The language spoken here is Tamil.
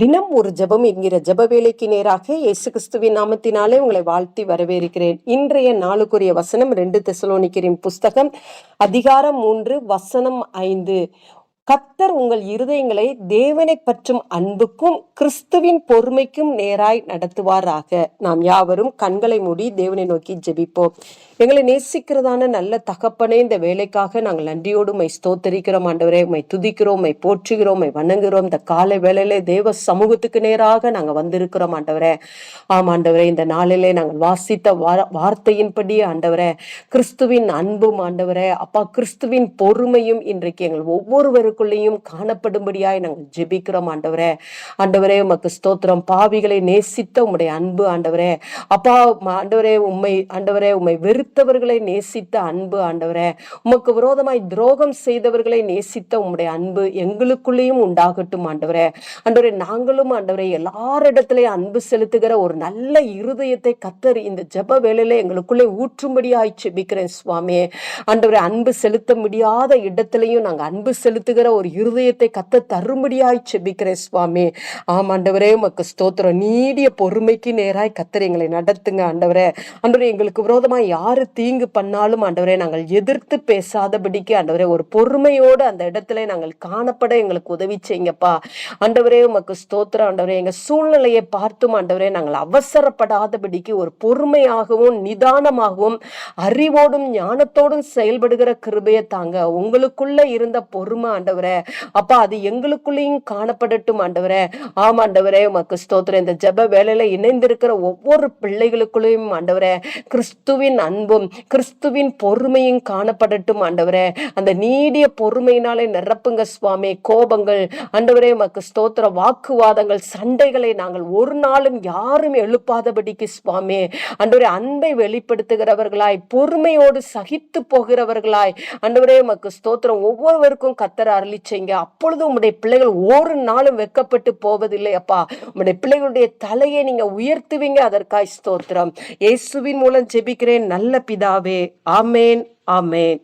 தினம் ஒரு ஜெபம் என்கிற ஜப வேலைக்கு நேராக இயேசு கிறிஸ்துவின் நாமத்தினாலே உங்களை வாழ்த்தி வரவேற்கிறேன். இன்றைய நாளுக்குரிய வசனம் ரெண்டு தெசலோனிக்கரின் புஸ்தகம் அதிகாரம் மூன்று வசனம் ஐந்து. கத்தர் உங்கள் இருதயங்களை தேவனை பற்றும் அன்புக்கும் கிறிஸ்துவின் பொறுமைக்கும் நேராய் நடத்துவாராக. நாம் யாவரும் கண்களை மூடி தேவனை நோக்கி ஜெபிப்போம். எங்களை நேசிக்கிறதான நல்ல தகப்பனே இந்த வேலைக்காக நாங்கள் நன்றியோடு மை ஸ்தோத்தரிக்கிறோம். ஆண்டவரே மை துதிக்கிறோம் மை போற்றுகிறோம் மை வணங்குகிறோம். இந்த காலை வேளையிலே தேவ சமூகத்துக்கு நேராக நாங்கள் வந்திருக்கிறோம் ஆண்டவரே. ஆம் ஆண்டவரே இந்த நாளிலே நாங்கள் வாசித்த வார்த்தையின்படி ஆண்டவரே கிறிஸ்துவின் அன்பும் ஆண்டவரே அப்பா கிறிஸ்துவின் பொறுமையும் இன்றைக்கு எங்கள் ஒவ்வொருவருக்குள்ளேயும் காணப்படும்படியாய் நாங்கள் ஜெபிக்கிறோம் ஆண்டவரே. ஆண்டவரே உமக்கு ஸ்தோத்திரம். பாவிகளை நேசித்த உம்முடைய அன்பு ஆண்டவரே. அப்பா ஆண்டவரே உம்மை ஆண்டவரே உம்மை வெறுத்தவர்களை நேசித்த அன்பு ஆண்டவரே. உமக்கு விரோதமாய் துரோகம் செய்தவர்களை நேசித்த உம்முடைய அன்பு எங்களுக்குள்ளேயும் உண்டாகட்டும் ஆண்டவரே. ஆண்டவரே நாங்களும் ஆண்டவரே எல்லாரிடத்திலையும் அன்பு செலுத்துகிற ஒரு நல்ல இருதயத்தை கத்தர் இந்த ஜப வேலையில எங்களுக்குள்ளே ஊற்றும்படியாய் செபிக்கிறேன் சுவாமியே ஆண்டவரே அன்பு செலுத்த முடியாத இடத்திலையும் நாங்கள் அன்பு செலுத்துகிற ஒரு இருதயத்தை கத்த தரும்படியாய் செபிக்கிறேன் சுவாமி. ஆம் ஆண்டவரே உமக்கு ஸ்தோத்திரம். நீடிய பொறுமைக்கு நேராய் கத்தர் எங்களை நடத்துங்க ஆண்டவரே. ஆண்டவரே எங்களுக்கு விரோதமாக யாரு தீங்கு பண்ணாலும் ஆண்டவரே நாங்கள் எதிர்த்து பேசாதபடிக்கு ஆண்டவரே ஒரு பொறுமையோடு அந்த இடத்துல நாங்கள் காணப்பட எங்களுக்கு உதவி செய்யுங்கப்பா. ஆண்டவரே உமக்கு ஸ்தோத்திரம். ஆண்டவரே எங்க சூழ்நிலையை பார்த்தும் ஆண்டவரே நாங்கள் அவசரப்படாதபடிக்கு ஒரு பொறுமையாகவும் நிதானமாகவும் அறிவோடும் ஞானத்தோடும் செயல்படுகிற கிருபையை தாங்க. உங்களுக்குள்ள இருந்த பொறுமை ஆண்டவர் ஆண்டவரே. அப்பா அது எங்களுக்குள்ளேயும் காணப்படட்டும் ஆண்டவரே. ஆமா ஆண்டவரே உமக்கு ஸ்தோத்திரம். இந்த ஜப வேலையில இணைந்திருக்கிற ஒவ்வொரு பிள்ளைகளுக்குள்ளேயும் ஆண்டவரே கிறிஸ்துவின் அன்பும் கிறிஸ்துவின் பொறுமையும் காணப்படட்டும் ஆண்டவரே. அந்த நீடிய பொறுமையினாலே நிரப்புங்க சுவாமி. கோபங்கள் ஆண்டவரே உமக்கு ஸ்தோத்திர வாக்குவாதங்கள் சண்டைகளை நாங்கள் ஒரு நாளும் யாரும் எழுப்பாதபடிக்கு சுவாமி. ஆண்டவரே அன்பை வெளிப்படுத்துகிறவர்களாய் பொறுமையோடு சகித்து போகிறவர்களாய் ஆண்டவரே உமக்கு ஸ்தோத்திரம். ஒவ்வொருவருக்கும் கத்தர அருளி செய்யுங்க அப்பொழுது உங்களுடைய பிள்ளைகள் ஒரு நாளும் வெக்கப்பட்டு போவதில்லை அப்பா. உங்களுடைய பிள்ளைகளுடைய தலையை நீங்க உயர்த்துவீங்க. அதற்காய் ஸ்தோத்திரம். இயேசுவின் மூலம் ஜெபிக்கிறேன். நல்ல பிதாவே. ஆமேன் ஆமேன்.